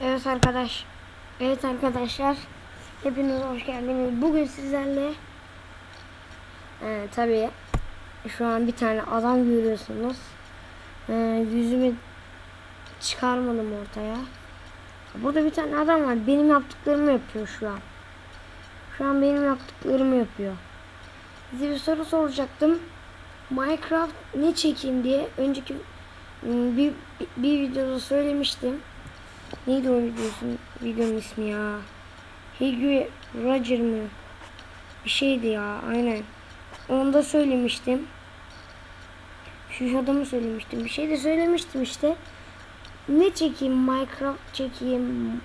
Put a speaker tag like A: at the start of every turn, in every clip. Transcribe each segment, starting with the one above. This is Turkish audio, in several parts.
A: Evet arkadaş. Evet arkadaşlar. Hepiniz hoş geldiniz. Bugün sizlerle e, tabii şu an bir tane adam görüyorsunuz. E, yüzümü çıkarmadım ortaya. Burada bir tane adam var. Benim yaptıklarımı yapıyor şu an. Şu an benim yaptıklarımı yapıyor. Size bir soru soracaktım. Minecraft ne çekeyim diye önceki m, bir, bir videoda söylemiştim. Neydi o videosun, videonun ismi ya? Hugh Roger mı? Bir şeydi ya aynen. Onu da söylemiştim. Şu adamı söylemiştim. Bir şey de söylemiştim işte. Ne çekeyim? Minecraft çekeyim.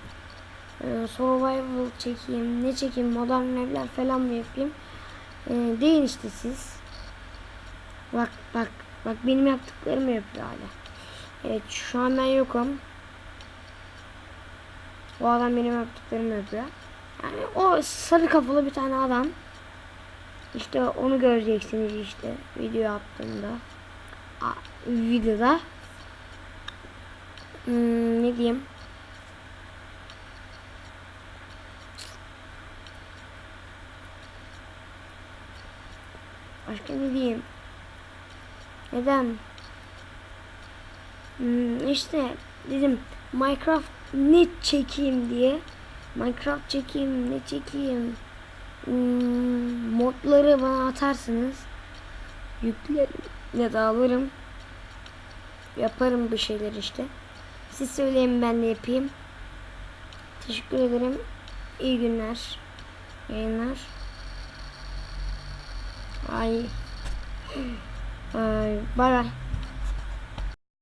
A: e, Survival çekeyim. Ne çekeyim? Modern evler falan mı yapayım? E, deyin işte siz. Bak bak bak benim yaptıklarımı yapıyor hala. Evet şu an ben yokum. O adam benim yaptıklarımı yapıyor. Yani o sarı kafalı bir tane adam. İşte onu göreceksiniz işte video attığımda. A, videoda. Hmm, ne diyeyim? Başka ne diyeyim? Neden? Hmm, işte dedim Minecraft ne çekeyim diye. Minecraft çekeyim ne çekeyim. Hmm, modları bana atarsınız. Yüklerim ya da alırım. Yaparım bir şeyler işte. Siz söyleyin ben de yapayım. Teşekkür ederim. İyi günler. Yayınlar. Ay. Ay. Bay bay.